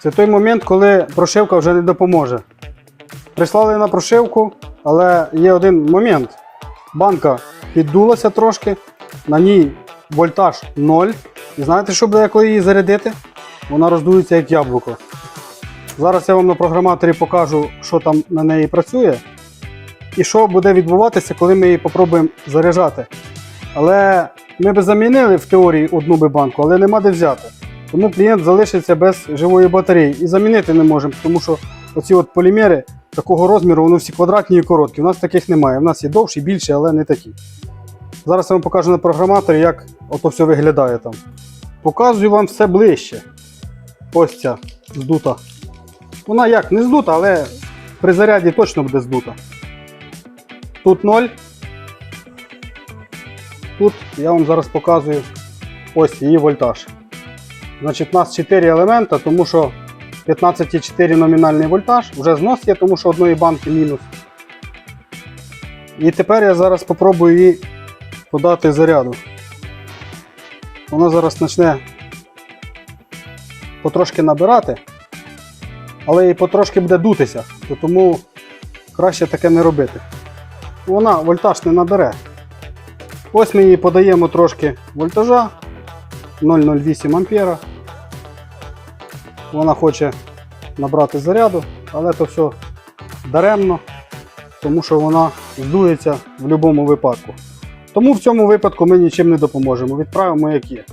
Це той момент, коли прошивка вже не допоможе. Прислали на прошивку, але є один момент. Банка піддулася трошки, на ній вольтаж 0. І знаєте, що буде, коли її зарядити? Вона роздується як яблуко. Зараз я вам на програматорі покажу, що там на неї працює, і що буде відбуватися, коли ми її попробуємо заряджати. Але ми би замінили в теорії одну би банку, але нема де взяти. Тому клієнт залишиться без живої батареї і замінити не можемо, тому що оці от полімери такого розміру, вони всі квадратні і короткі. У нас таких немає. У нас є довші, більші, але не такі. Зараз я вам покажу на програматорі, як ото все виглядає там. Показую вам все ближче. Ось ця здута. Вона як не здута, але при заряді точно буде здута. Тут 0. Тут я вам зараз показую ось її вольтаж. Значить, у нас 4 елемента, тому що 15,4 номінальний вольтаж. Вже знос є, тому що одної банки мінус. І тепер я зараз спробую її подати заряду. Вона зараз почне потрошки набирати, але і потрошки буде дутися, то тому краще таке не робити. Вона вольтаж не набере. Ось ми її подаємо трошки вольтажа 0,08 ампера. Вона хоче набрати заряду, але то все даремно, тому що вона здується в будь-якому випадку. Тому в цьому випадку ми нічим не допоможемо. Відправимо як є.